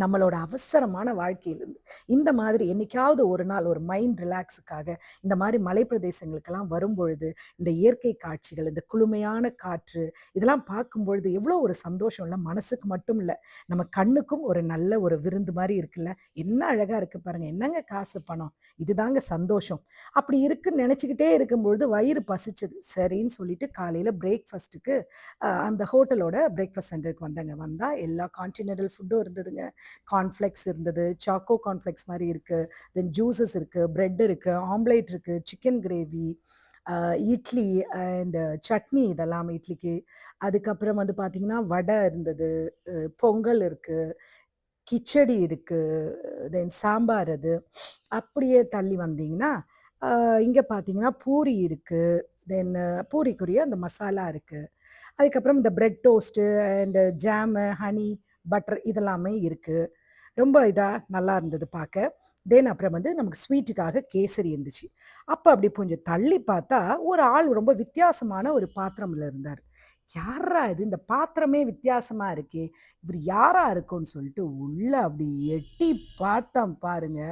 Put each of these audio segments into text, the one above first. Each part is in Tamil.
நம்மளோட அவசரமான வாழ்க்கையிலிருந்து, இந்த மாதிரி என்னைக்காவது ஒரு நாள் ஒரு மைண்ட் ரிலாக்ஸுக்காக இந்த மாதிரி மலை பிரதேசங்களுக்கெல்லாம் வரும்பொழுது, இந்த இயற்கை காட்சிகள், இந்த குளுமையான காற்று, இதெல்லாம் பார்க்கும்பொழுது எவ்வளோ ஒரு சந்தோஷம் இல்லை மனசுக்கு மட்டும் இல்லை நம்ம கண்ணுக்கும் ஒரு நல்ல ஒரு விருந்து மாதிரி இருக்குல்ல. என்ன அழகாக இருக்கு பாருங்க. என்னங்க காசு, பணம். இதுதாங்க சந்தோஷம். அப்படி இருக்குன்னு நினச்சிக்கிட்டே இருக்கும்பொழுது வயிறு பசிச்சது. சரின்னு சொல்லிட்டு காலையில் பிரேக்ஃபாஸ்ட்டுக்கு அந்த ஹோட்டலோட பிரேக்ஃபாஸ்ட் சென்டருக்கு வந்தேங்க. வந்தால் எல்லா கான்டினென்டல் ஃபுட்டும் இருந்ததுங்க. கார்ன்ஃப்ளெக்ஸ் இருந்தது, சாக்கோ கார்ன்ஃப்ளெக்ஸ் மாதிரி இருக்குது தென் ஜூஸஸ் இருக்குது ப்ரெட் இருக்குது ஆம்லேட் இருக்குது chicken gravy, idli and chutney இதெல்லாம் இட்லிக்கு. அதுக்கப்புறம் வந்து பார்த்திங்கன்னா வடை இருந்தது, பொங்கல் இருக்குது கிச்சடி இருக்குது தென் சாம்பார் அது. அப்படியே தள்ளி வந்தீங்கன்னா, இங்கே பார்த்தீங்கன்னா, பூரி இருக்குது தென் பூரிக்குரிய அந்த மசாலா இருக்குது அதுக்கப்புறம் இந்த bread toast and jam, honey, butter இதெல்லாமே இருக்குது ரொம்ப இதாக நல்லா இருந்தது பார்க்க தென் அப்புறம் வந்து நமக்கு ஸ்வீட்டுக்காக கேசரி இருந்துச்சு. அப்போ அப்படி கொஞ்சம் தள்ளி பார்த்தா, ஒரு ஆள் ரொம்ப வித்தியாசமான ஒரு பாத்திரமில் இருந்தார் யாரா இது? இந்த பாத்திரமே வித்தியாசமாக இருக்கே! இவர் யாரா இருக்கும்னு சொல்லிட்டு உள்ள அப்படி எட்டி பார்த்தா பாருங்க.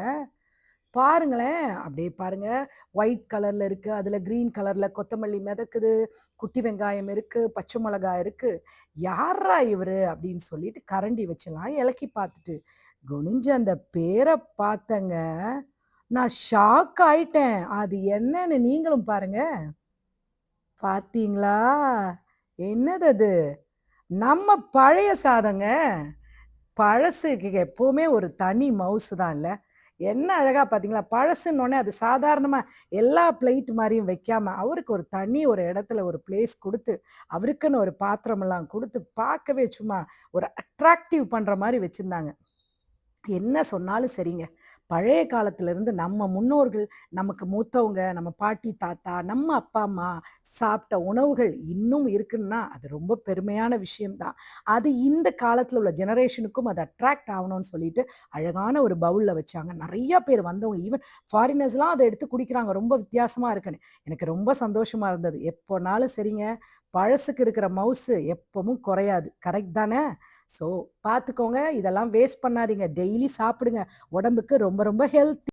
பாருங்களேன்! அப்படியே பாருங்க. ஒயிட் கலர்ல இருக்கு. அதுல கிரீன் கலர்ல கொத்தமல்லி மிதக்குது. குட்டி வெங்காயம் இருக்கு. பச்சை மிளகா இருக்கு. யார்ரா இவரு? அப்படின்னு சொல்லிட்டு கரண்டி வச்சுலாம் இலக்கி பார்த்துட்டு, குனிஞ்சு அந்த பேரை பார்த்தேங்க. நான் ஷாக் ஆயிட்டேன். அது என்னன்னு நீங்களும் பாருங்க. பார்த்தீங்களா? என்னது அது? நம்ம பழைய சாதங்க. பழசுக்கு எப்பவுமே ஒரு தனி மவுசு தான் இல்லை என்ன அழகாக பார்த்தீங்களா? பழசுன்னோனே அது சாதாரணமாக எல்லா பிளேட் மாதிரியும் வைக்காமல் அவருக்கு ஒரு தனி ஒரு இடத்துல ஒரு பிளேஸ் கொடுத்து அவருக்குன்னு ஒரு பாத்திரமெல்லாம் கொடுத்து பார்க்கவே சும்மா ஒரு அட்ராக்டிவ் பண்ணுற மாதிரி வச்சுருந்தாங்க என்ன சொன்னாலும் சரிங்க. பழைய காலத்திலேருந்து நம்ம முன்னோர்கள், நமக்கு மூத்தவங்க, நம்ம பாட்டி, தாத்தா, நம்ம அப்பா, அம்மா சாப்பிட்ட உணவுகள் இன்னும் இருக்குன்னா, அது ரொம்ப பெருமையான விஷயம் தான். அது இந்த காலத்தில் உள்ள ஜெனரேஷனுக்கும் அது அட்ராக்ட் ஆகணும்னு சொல்லிட்டு, அழகான ஒரு பவுலில் வச்சாங்க. நிறைய பேர் வந்தவங்க ஈவன் ஃபாரினர்ஸ்லாம் அதை எடுத்து குடிக்கிறாங்க. ரொம்ப வித்தியாசமாக இருக்குன்னு. எனக்கு ரொம்ப சந்தோஷமாக இருந்தது. எப்போனாலும் சரிங்க, பழசுக்கு இருக்கிற மவுசு எப்பவும் குறையாது. கரெக்ட் தானே? ஸோ பார்த்துக்கோங்க. இதெல்லாம் வேஸ்ட் பண்ணாதீங்க. டெய்லி சாப்பிடுங்க. உடம்புக்கு ரொம்ப ரொம்ப ரொம்ப ஹெல்த்தி.